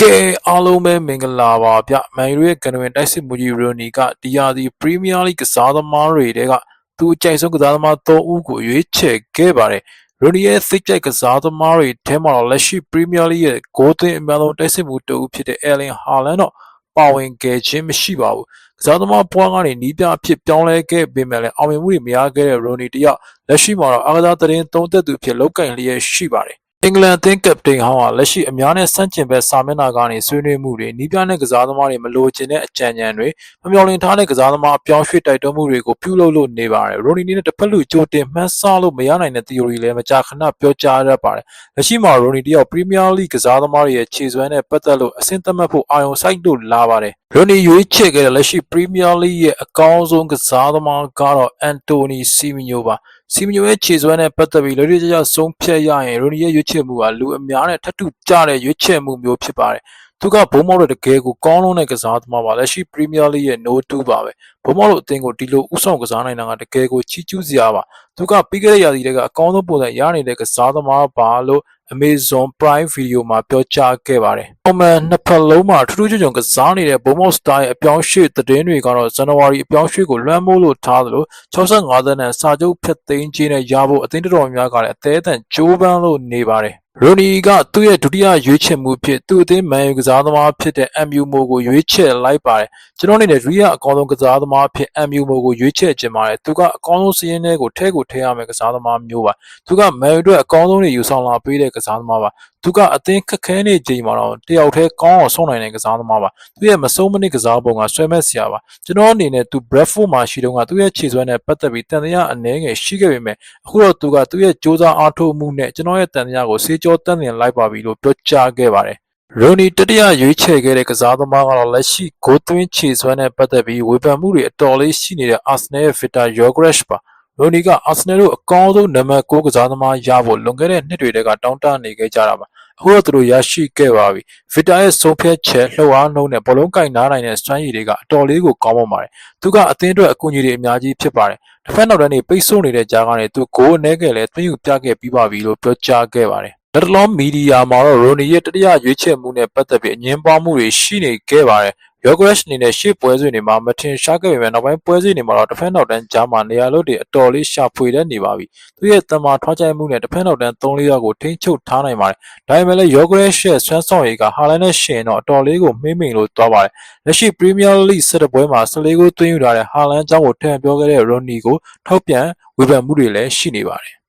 ကဲအားလုံးပဲမင်္ဂလာပါဗျမန်ယူရဲ့ကန်ဝင်တိုက်စစ်မှုကြီးရိုနီကဒီယာဒီပရီးမီးယားလိကစားသမားတွေတဲကသူအကြိုက်ဆုံးကစားသမား၃ဦးကိုရွေးချယ်ခဲ့ပါတယ်ရိုနီရဲ့စိတ်ကြိုက်ကစားသမားတွေထဲမှာတော့လက်ရှိပရီးမီးယားလိရဲ့ဂိုးသွင်းအများဆုံးတိုက်စစ်မှုတဦးဖြစ်တဲ့အဲလင်ဟာလန်တော့ပါဝင်ခဲ့ခြင်းမရှိပါဘူးကစားသမားဘွားကနေနီးပြအဖြစ်ပြောင်းလဲခဲ့ပေမဲ့လည်းအောင်မြင်မှုတွေမရခဲ့တဲ့ရိုနီတယောက်လက်ရှိမှာတော့အားကစားသတင်းသုံးသက်သူဖြစ်လောက်ကင်လျက်ရှိပါတယ် အင်္ဂလန်အသင်းကပတိန်ဟောင်းဟာလက်ရှိအများနဲ့ဆန့်ကျင်ဘက်စာမျက်နှာကနေဆွေးနွေးမှုတွေနီးပြတဲ့ကစားသမားတွေမလိုချင်တဲ့အကြံဉာဏ်တွေမမျှော်လင့်ထားတဲ့ကစားသမားအပြောင်းရွှေ့တိုက်တွန်းမှုတွေကိုပြုလုပ်လို့နေပါတယ်။ရိုနီနီနဲ့တစ်ဖက်လူကြိုတင်မှန်းဆလို့မရနိုင်တဲ့ theory လည်းမကြာခဏပြောကြားရပါတယ်။လက်ရှိမှာရိုနီတယောက် Premier League ကစားသမားတွေရဲ့ခြေစွမ်းနဲ့ပတ်သက်လို့အဆင့်သတ်မှတ်ဖို့အာရုံစိုက်လို့လာပါတယ်။ရိုနီရွေးချယ်ခဲ့တဲ့လက်ရှိ Premier League ရဲ့အကောင်းဆုံးကစားသမားကတော့အန်တိုနီစီမီညိုပါ။ စီမီညိုရဲ့ခြေစွမ်းနဲ့ပတ်သက်ပြီးလွယ်လွယ်ကျကျဆုံးဖြတ်ရရင်ရိုနီရဲ့ရွေးချယ်မှုကလူအများနဲ့ထပ်တူကြတဲ့ရွေးချယ်မှုမျိုးဖြစ်ပါတယ်။သူကဘုံမောက်တဲ့တကယ်ကိုကောင်းလုံးတဲ့ကစားသမားပါလက်ရှိ Premier League ရဲ့ No 2ပါပဲ။ဘုံမောက်လို့အသင်းကိုဒီလိုဥဆောင်ကစားနိုင်တာကတကယ်ကိုချီးကျူးစရာပါ။သူကပြီးခဲ့တဲ့ရာသီတွေကအကောင်းဆုံးပုံစံရနေတဲ့ကစားသမားပါလို့ Amazon Prime Video မှာပြောကြားခဲ့ပါတယ်။ပုံမှန်နှစ်ဖက်လုံးမှာထူးထူးချွန်ချွန်ကစားနေတဲ့ဘုံမောက်စတိုင်းအပြောင်းရွှေ့သတင်းတွေကတော့ဇန်နဝါရီအပြောင်းရွှေ့ကိုလွှမ်းမိုးလို့ထားသလို65သန်းနဲ့စာချုပ်ဖြတ်သိမ်းခြင်းနဲ့ရဖို့အသင်းတော်များကလည်းအသေးအံကြိုးပမ်းလို့နေပါတယ်။ ရိုနီကသူ့ရဲ့ဒုတိယရွေးချယ်မှုဖြစ်သူ့အသင်းမန်ယူကစားသမားဖြစ်တဲ့ MU မိုကိုရွေးချယ်လိုက်ပါတယ်ကျွန်တော်အနေနဲ့ဒုတိယအကောင်းဆုံးကစားသမားဖြစ် MU မိုကိုရွေးချယ်ခြင်းပါတယ်သူကအကောင်းဆုံးစည်းရင်းတွေကိုထဲကိုထည့်ရမယ်ကစားသမားမျိုးပါသူကမန်ယူအတွက်အကောင်းဆုံးတွေယူဆောင်လာပေးတဲ့ကစားသမားပါသူကအသင်းခက်ခဲနေချိန်မှာတော့တယောက်တည်းကောင်းအောင်ဆုံးနိုင်တဲ့ကစားသမားပါသူရဲ့မဆုံးမနစ်ကစားပုံကဆွဲမဲ့စရာပါကျွန်တော်အနေနဲ့သူ Bradford မှာရှိတော့ကသူ့ရဲ့ခြေစွမ်းနဲ့ပတ်သက်ပြီးတန်တရားအနည်းငယ်ရှိခဲ့ပေမဲ့အခုတော့သူကသူ့ရဲ့စ조사အားထုတ်မှုနဲ့ကျွန်တော်ရဲ့တန်တရားကိုစေကြောတန်တင်လိုက်ပါပြီလို့ပြောကြားခဲ့ပါတယ်ရိုနီတတိယရွေးချယ်ခဲ့တဲ့ကစားသမားကတော့လက်ရှိဂိုးသွင်းခြေစွမ်းနဲ့ပတ်သက်ပြီးဝေဖန်မှုတွေအတော်လေးရှိနေတဲ့ Arsenal ရဲ့ Victor Yogresh ပါ ရိုနီကအာဆနယ်တို့အကောင်းဆုံးနံပါတ်6ကစားသမားရဖို့လွန်ခဲ့တဲ့နှစ်တွေတည်းကတောင်းတနေခဲ့ကြတာပါအခုတော့သူတို့ရရှိခဲ့ပါပြီဗီတာရဲ့ဆုံးဖြတ်ချက်လှုပ်အားနှုံးနဲ့ဘလုံးကင်နားနိုင်တဲ့စွမ်းရည်တွေကအတော်လေးကိုကောင်းပါပါတယ်သူကအသင်းအတွက်အကူအညီတွေအများကြီးဖြစ်ပါတယ်တစ်ဖက်နောက်တန်းနေပိတ်ဆို့နေတဲ့ကြားကနေသူဂိုးအနည်းငယ်လဲသွင်းယူပြခဲ့ပြီးပါပြီလို့ပြောကြားခဲ့ပါတယ်လက်တလောမီဒီယာမှာတော့ရိုနီရဲ့တတိယရွေးချယ်မှုနဲ့ပတ်သက်ပြီးအငင်းပွားမှုတွေရှိနေခဲ့ပါတယ် ယောဂရက်အနေနဲ့ရှေ့ပွဲစဉ်တွေမှာမထင်ရှားခဲ့ပေမဲ့နောက်ပိုင်းပွဲစဉ်တွေမှာတော့တစ်ဖက်နောက်တန်းကြားမှာနေရာလို့တွေအတော်လေးရှာဖွေတဲ့နေပါပြီ။သူရဲ့တမန်ထွားချိုင်မှုနဲ့တစ်ဖက်နောက်တန်း၃-၄ယောက်ကိုထိန်းချုပ်ထားနိုင်ပါတယ်။ဒါပေမဲ့လည်းယောဂရက်ရဲ့ဆွမ်းဆောင်ရည်ကဟာလန်နဲ့ရှင်တော့အတော်လေးကိုမှိမ့်မိန်လို့သွားပါတယ်။လက်ရှိပရီးမီးယားလိ၁၁ပွဲမှာ၁၄ဂိုးသွင်းယူထားတဲ့ဟာလန်အကြောင်းကိုထည့်ပြောခဲ့တဲ့ရိုနီကိုထောက်ပြန်ဝေဖန်မှုတွေလည်းရှိနေပါတယ်။